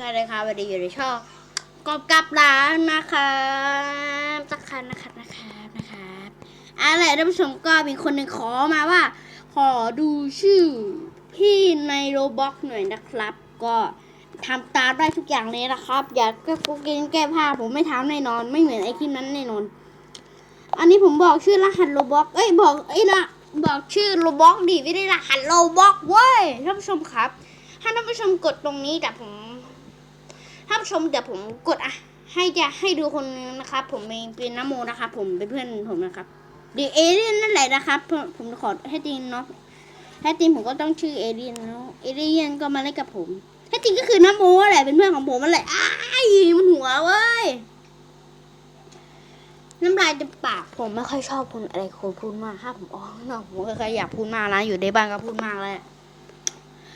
พื่อนเลยครับวันนี้อยู่ในช่องกอบกับร้านนะครับสักคันนะครับนะครับนะครับอะไรท่านผู้ชมก็มีคนหนึ่งขอมาว่า ขอดูชื่อพี่ในโรบ็อกหน่อยนะครับ ก็ทำตามได้ทุกอย่างเลยนะครับ อย่าก็กุกินแก้ผ้าผมไม่ทำแน่นอน ไม่เหมือนไอ้คลิปนั้นแน่นอน อันนี้ผมบอกชื่อรหัสโรบ็อกเอ้ยบอกเอ้ละบอกชื่อโรบ็อกดิไม่ได้รหัสโรบ็อกเว้ยท่านผู้ชมครับถ้าท่านผู้ชมกดตรงนี้แต่ผม ท่านผู้ชมเดี๋ยวผมกดอะ ให้จะให้ดูคนนึงนะครับ ผมเองเป็นน้ำโมนะครับ ผมเป็นเพื่อนผมนะครับเดียวเอเลียนนั่นแหละนะครับ ผมขอให้ตีนเนาะให้ตีนผมก็ต้องชื่อเอเลียนเนาะเอเลียนก็มาเล่นกับผมให้ตีนก็คือน้ำโมแหละเป็นเพื่อนของผมมันแหละอ้ายมันหัวเว้ยน้ำลายจะปากผมไม่ค่อยชอบคนอะไรคนพูดมากถ้าผมอ๋อกข้างผมก็เคยอยากพูดมากนะอยู่ในบ้านก็พูดมากเลย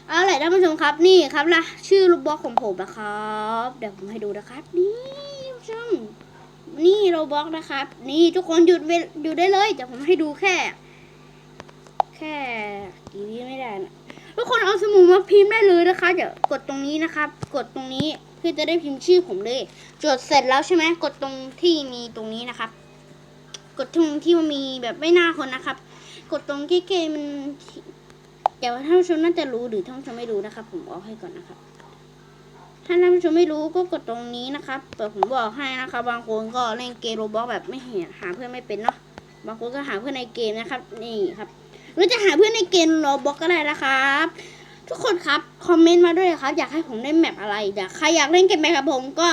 เอาล่ะท่านผู้ชมครับนี่ครับละชื่อลูกบล็อกของผมนะครับ เดี๋ยวผมให้ดูนะครับ นี่ท่านผู้ชมนี่โรบล็อกนะครับ นี่ทุกคนหยุดเวหยุดได้เลยเดี๋ยวผมให้ดูแค่ แค่กี่วิไม่ได้นะทุกคนเอาสมุดมาพิมพ์ได้เลยนะคะเดี๋ยวกดตรงนี้นะครับ กดตรงนี้เพื่อจะได้พิมพ์ชื่อผมเลยจดเสร็จแล้วใช่ไหมกดตรงที่มีตรงนี้นะครับ กดตรงที่มันมีแบบไม่น้าคนนะครับ กดตรงที่เกมมัน แต่ว่าท่านผู้ชมน่าจะรู้หรือท่านผู้ชมไม่รู้นะครับ ผมเอาให้ก่อนนะครับ ถ้าท่านผู้ชมไม่รู้ก็กดตรงนี้นะครับแต่ผมบอกให้นะครับ บางคนก็เล่นเกมโรบอทแบบไม่เห็นหาเพื่อนไม่เป็นเนาะบางคนก็หาเพื่อนในเกมนะครับ นี่ครับหรือจะหาเพื่อนในเกมโรบอทก็ได้นะครับ ทุกคนครับคอมเมนต์มาด้วยครับ อยากให้ผมเล่นแมปอะไรอยากใครอยากเล่นเกมไหมครับผมก็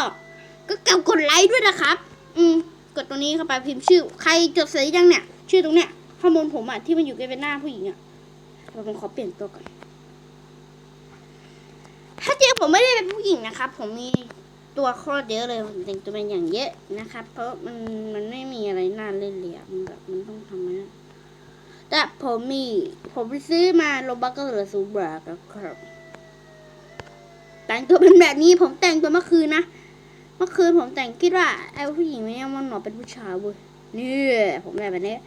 ก็กดกดไลค์ด้วยนะครับ อืมกดตรงนี้เข้าไปพิมพ์ชื่อ ใครจดเสร็จยังเนี่ย ชื่อตรงเนี้ยข้างบนผมอะที่มันอยู่ใกล้เป็นหน้าผู้หญิงอะ เดี๋ยวผมขอเปลี่ยนตัวก่อน ถ้าเจอผมไม่ได้เป็นผู้หญิงนะครับ ผมมีตัวโคตรเยอะเลยผมแต่งตัวเป็นอย่างเยอะนะครับ เพราะมันมันไม่มีอะไรน่าเล่นเลยอะมันแบบมันต้องทำนะแต่ผมมีผมไปซื้อมาโลบักก็เหลือซูบราครับ แต่งตัวเป็นแบบนี้ผมแต่งตัวเมื่อคืนนะเมื่อคืนผมแต่งคิดว่าไอ้ผู้หญิงเนี่ยมันหนอเป็นผู้ชายเว้ยนี่ผมแบบนี้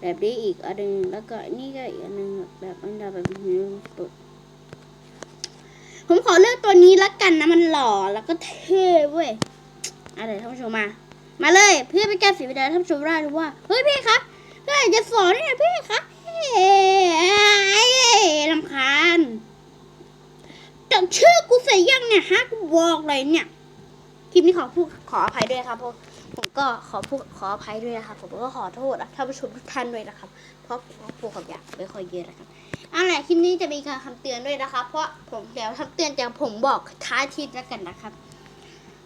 แบบนี้อีกอันหนึงแล้วก็นี่ก็อีกอันหนึงแบบอันเดาแบบนี้ปุ๊บผมขอเลือกตัวนี้ละกันนะมันหล่อแล้วก็เท่เว้ยอะไรท่านผู้ชมมา มาเลย เพื่อเป็นการเสียเวลาท่านผู้ชมได้รู้ว่าเฮ้ยพี่ครับพื่จะสอนเนี่ยพี่ครับเฮ้ยลำคาญจดชื่อกูใส่ยังเนี่ยฮะกูบอกเลยเนี่ยคลิปนี้ขอพูดขออภัยด้วยครับผม ผมก็ขอพูดขออภัยด้วยนะครับผมก็ขอโทษท่านผู้ชมทุกท่านด้วยนะครับ เพราะเพราะพูดคำหยาบไม่ค่อยเยอะนะครับเอาล่ะคลิปนี้จะมีการคำเตือนด้วยนะครับ เพราะผมเดี๋ยวคำเตือนจากผมบอกท้ายทีแล้วกันนะครับ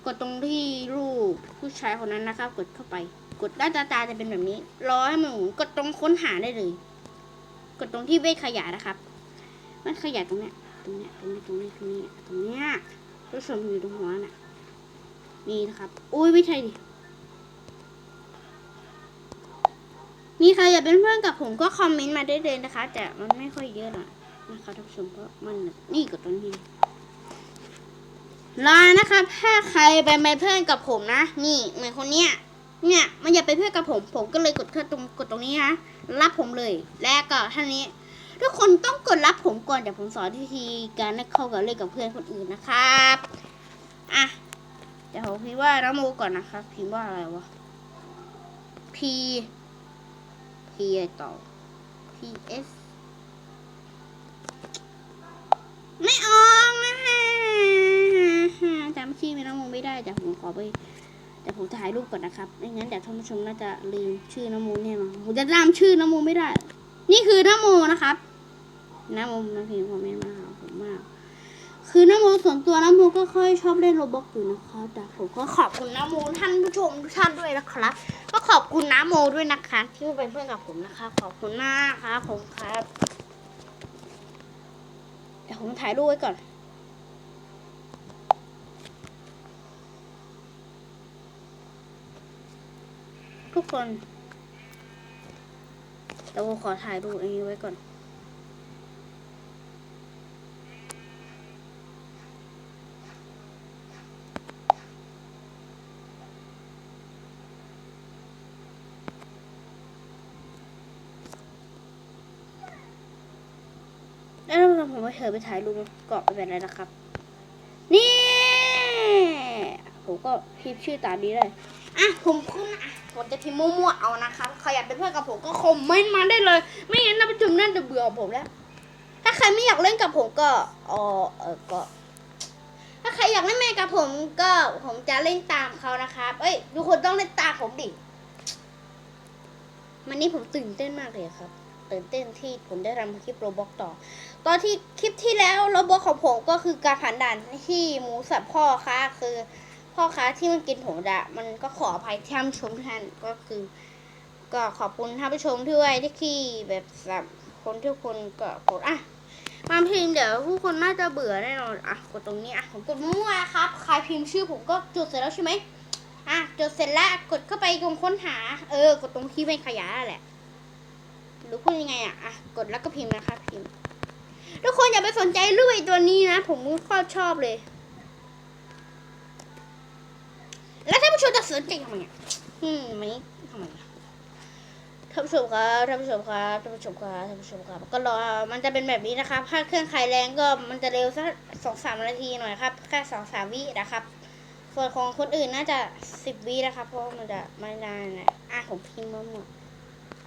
กดตรงที่รูปผู้ชายคนนั้นนะครับ กดเข้าไป กดหน้าตาตาจะเป็นแบบนี้รอให้มันหมุนกดตรงค้นหาได้เลย กดตรงที่เวทขยายนะครับมันขยายตรงเนี้ยตรงเนี้ยตรงนี้ตรงนี้ตรงนี้ตรงเนี้ยผู้ชมอยู่ตรงหัวน่ะนี่นะครับ อุ้ยไม่ใช่ดิ มีใครอยากเป็นเพื่อนกับผมก็คอมเมนต์มาได้เลยนะคะ แต่มันไม่ค่อยเยอะหรอกนะคะท่านผู้ชมเพราะมันนี่กดตรงนี้ลานะครับ ถ้าใครไปเป็นเพื่อนกับผมนะ นี่เหมือนคนเนี้ยเนี่ยมันอยากเป็นเพื่อนกับผม ผมก็เลยกดแค่ตรงกดตรงนี้นะรับผมเลย แล้วก็ท่านี้ ทุกคนต้องกดรับผมก่อนเดี๋ยวผมสอนวิธีการเข้ากับเล่นกับเพื่อนคนอื่นนะครับอะเดี๋ยวผมพิมพ์ว่าน้ำโมก่อนนะครับพิมพ์ว่าอะไรวะ P P อะไรต่อ P S ไม่ออกนะฮะจำชื่อไม่น้องมงไม่ได้แต่ผมขอไปแต่ผมถ่ายรูปก่อนนะครับไม่งั้นเดี๋ยวท่านผู้ชมน่าจะลืมชื่อน้ำมูเนี่ยมาผมจะจำชื่อน้ำมูไม่ได้ นี่คือน้ำมูนะครับน้ำมูน้ำพิมพ์คอมเมนต์มาหาผมมาก คือน้ำมูส่วนตัวน้ำมูก็ค่อยชอบเล่นโรบอทอยู่นะคะแต่ผมก็ขอบคุณน้ำมูท่านผู้ชมทุกท่านด้วยนะครับ ก็ขอบคุณน้าโมด้วยนะคะ ที่เป็นเพื่อนกับผมนะคะ ขอบคุณมากครับผมครับเดี๋ยวผมถ่ายรูปไว้ก่อน ทุกคนเดี๋ยวผมขอถ่ายรูปอันนี้ไว้ก่อน แล้ว ผมไปเธอไปถ่ายรูปเกาะไปเป็นอะไรนะครับ นี่ ผมก็พิมพ์ชื่อตามนี้เลย อะผมคุณอะผมจะพิมพ์มั่วๆเอานะครับใครอยากเป็นเพื่อนกับผมก็คอมเมนต์มาได้เลย ไม่งั้นท่านผู้ชมน่าจะเบื่อผมแล้ว ถ้าใครไม่อยากเล่นกับผมก็เออเออก็ ถ้าใครอยากเล่นแม่กับผมก็ผมจะเล่นตามเขานะครับ เอ้ยทุกคนต้องเล่นตามผมดิวันนี้ผมตื่นเต้นมากเลยครับ ตื่นเต้นที่ผมได้ทำคลิปโรบอกต่อ ตอนที่คลิปที่แล้วโรบอกของผมก็คือการผ่านด่านที่หมูสับพ่อค้าคือ พ่อค้าที่มันกินผมดะมันก็ขออภัยที่ท่านผู้ชมท่านก็คือ ก็ขอบคุณท่านผู้ชมด้วยที่ขี้แบบสับคนทุกคนก็กดอะมาพิมพ์เดี๋ยวผู้คนน่าจะเบื่อแน่นอนอะกดตรงนี้อะผมกดมั่วๆครับใครพิมพ์ชื่อผมก็จดเสร็จแล้วใช่ไหมอะจดเสร็จแล้วกดเข้าไปตรงค้นหา เออ กดตรงที่เป็นขยายนั่นแหละ หรือพูดยังไงอะอะกดแล้วก็พิมพ์นะคะพิมพ์ทุกคนอย่าไปสนใจเรื่องไอตัวนี้นะ ผมก็ชอบชอบเลย แล้วท่านผู้ชมจะสนใจทำไมอะอืมไม่ทำไมท่านผู้ชมครับท่านผู้ชมครับท่านผู้ชมครับท่านผู้ชมครับ ก็รอมันจะเป็นแบบนี้นะครับถ้าเครื่องใครแรงก็มันจะเร็วสักสองสามนาทีหน่อยครับแค่สองสามวินะครับ ส่วนของคนอื่นน่าจะสิบวินะครับ เพราะมันจะไม่นานนะอะผมพิมพ์มาหมด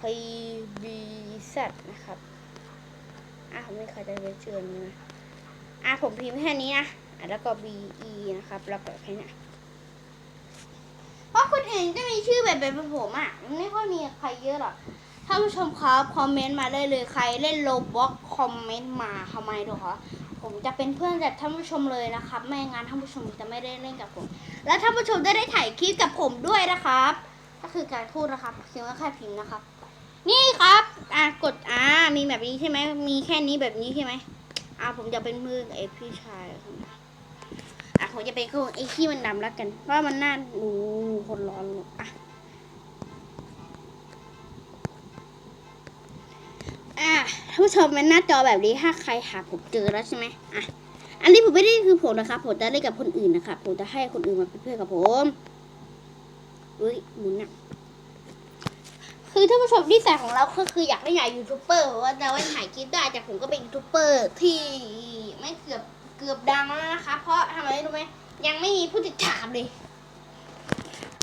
P B Z นะครับ อะผมไม่เคยจะไปเจอนี้นะ อะผมพิมพ์แค่นี้นะแล้วก็ B E นะครับ แล้วก็แค่นี้เพราะคนอื่นก็มีชื่อแบบแบบผมอะ มันไม่ค่อยมีใครเยอะหรอกท่านผู้ชมครับคอมเมนต์มาได้เลยใครเล่นโลบ็อกคอมเมนต์มาทำไมดูคะผมจะเป็นเพื่อนกับท่านผู้ชมเลยนะครับ ไม่งั้นท่านผู้ชมจะไม่ได้เล่นกับผม และท่านผู้ชมจะได้ถ่ายคลิปกับผมด้วยนะครับ ก็คือการพูดนะครับเพียงว่าแค่พิมพ์นะครับ นี่ครับ อะกดอ่ามีแบบนี้ใช่ไหมมีแค่นี้แบบนี้ใช่ไหมอ่าผมจะเป็นมือกับไอพี่ชายอะผมจะเป็นคนไอ้ที่มันดำแล้วกัน เพราะมันน่าดูคนร้อนอยู่อะอะท่านผู้ชมเป็นหน้าจอแบบนี้ถ้าใครหาผมเจอแล้วใช่ไหมอะอันนี้ผมไม่ได้คือผมนะครับผมจะเล่นกับคนอื่นนะครับผมจะให้คนอื่นมาเป็นเพื่อนกับผมอุ้ยหมุนอะ คือท่านผู้ชมที่ใส่ของเราก็คืออยากได้ใหญ่ยูทูบเบอร์เพราะว่าจะไว้ถ่ายคลิปได้แต่ผมก็เป็นยูทูบเบอร์ที่ไม่เกือบเกือบดังแล้วนะคะ เพราะทำไมรู้ไหมยังไม่มีผู้ติดตามเลย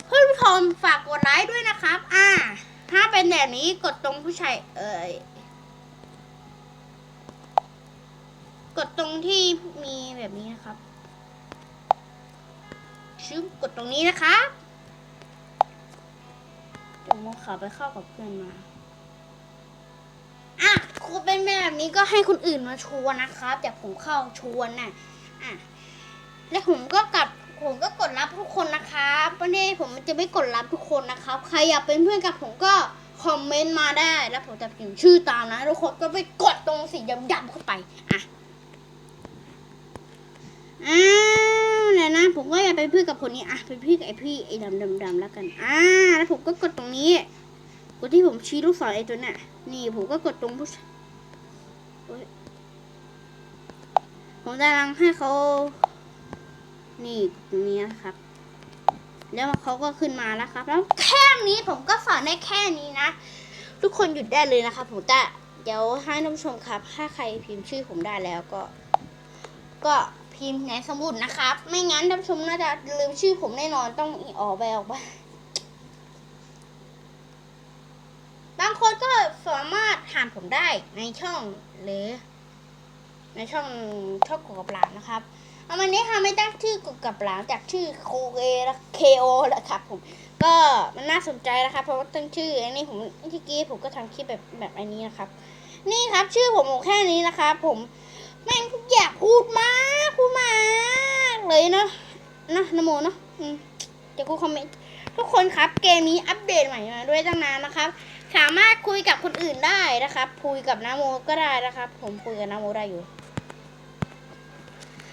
เพื่อนผู้ชมฝากกดไลค์ด้วยนะครับ อ่า ถ้าเป็นแบบนี้กดตรงผู้ชายเอ่ยกดตรงที่มีแบบนี้นะครับชึบกดตรงนี้นะครับ เดี๋ยวมองขาไปเข้ากับเพื่อนมา อะครูเป็นแบบนี้ก็ให้คนอื่นมาชวนนะครับแต่ผมเข้าชวนน่ะ อะ แล้วผมก็กลับผมก็กดรับทุกคนนะครับไม่ได้ผมจะไม่กดรับทุกคนนะครับ ใครอยากเป็นเพื่อนกับผมก็คอมเมนต์มาได้ แล้วผมจะพิมพ์ชื่อตามนะ ทุกคนก็ไปกดตรงสีดำๆเข้าไป อะอ้า ล้วนะ ผมก็อยากเป็นเพื่อนกับคนนี้อะเป็นเพื่อกับไอ้พี่ไอ้ดำๆๆแล้วกัน อ่า แล้วผมก็กดตรงนี้กดที่ผมชี้ลูกศรไอ้ตัวน่ะ นี่ผมก็กดตรงผู้ชโอ๊ยผมจะลังให้เขา นี่ตรงนี้นะครับ แล้วเขาก็ขึ้นมาแล้วครับ แล้วแค่นี้ผมก็สอนได้แค่นี้นะ ทุกคนหยุดได้เลยนะครับผมจะเดี๋ยวให้นผู้ชมครับ ถ้าใครพิมพ์ชื่อผมได้แล้วก็ ก็ พิมพ์ในสมุดนะครับ ไม่งั้นท่านผู้ชมน่าจะลืมชื่อผมแน่นอนต้องออกไปออกไปบางคนก็สามารถถามผมได้ในช่องหรือ ในช่องช่องกกับหลานนะครับเอาวันนี้ค่ะไม่ตั้งชื่อกกับหลานจากชื่อโคเอและเคโอแหละครับผมก็มันน่าสนใจนะครับเพราะว่าตั้งชื่ออันนี้ผมเมื่กี้ผมก็ทำคลิปแบบแบบอันนี้นะครับ นี่ครับชื่อผมแค่นี้นะครับ ผม แม่งอยากพูดมากพูดมากเลยเนาะนะนโมเนาะเดี๋ยวกูคอมเมนต์ทุกคนครับเกมนี้อัปเดตใหม่มาด้วยตั้งนานนะครับ สามารถคุยกับคนอื่นได้นะครับคุยกับนโมก็ได้นะครับ ผมคุยกับนโมได้อยู่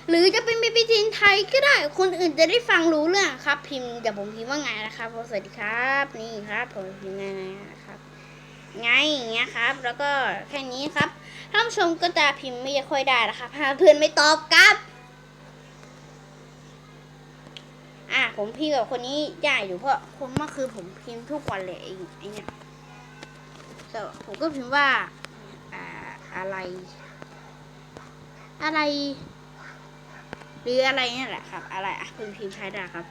หรือจะเป็นบีบีทีนไทยก็ได้ คนอื่นจะได้ฟังรู้เรื่องครับ พิมพ์เดี๋ยวผมพิมพ์ว่าไงนะครับสวัสดีครับ นี่ครับ ผมพิมพ์ไงนะครับ ไงอย่างเงี้ยครับ แล้วก็แค่นี้ครับท่านผู้ชมก็จะพิมพ์ไม่ค่อยได้นะครับถ้าเพื่อนไม่ตอบครับอะผมพิมพ์กับคนนี้ได้อยู่เพราะคนเมื่อคือผมพิมพ์ทุกวันเลยไอ้ไอเนี่ยก็ผมก็พิมพ์ว่าอ่าอะไร อะไร หรืออะไรเนี่ยแหละครับ อะไรอะพิมพ์พิมพ์ใช้ได้ครับ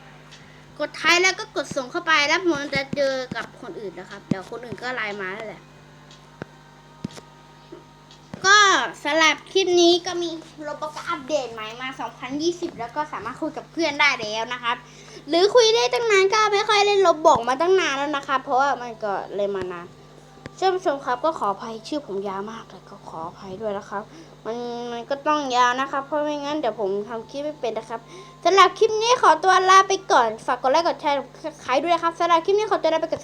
กดท้ายแล้วก็กดส่งเข้าไปแล้วผมจะเจอกับคนอื่นนะครับ เดี๋ยวคนอื่นก็ไลน์มาแล้วแหละ ก็สำหรับคลิปนี้ก็มีโรบอทอัปเดตใหม่มา 2020 แล้วก็สามารถคุยกับเพื่อนได้แล้วนะครับ หรือคุยได้ตั้งนานก็ไม่ค่อยเล่นโรบอกมาตั้งนานแล้วนะคะ เพราะว่ามันก็เลยมานาน เชื่อผู้ชมครับก็ขออภัยชื่อผมยาวมากเลยก็ขออภัยด้วยนะครับ มันมันก็ต้องยาวนะครับ เพราะไม่งั้นเดี๋ยวผมทำคลิปไม่เป็นนะครับสำหรับคลิปนี้ขอตัวลาไปก่อนฝากกดไลค์กดแชร์ใครด้วยนะครับสำหรับคลิปนี้ขอตัวลาไปก่อน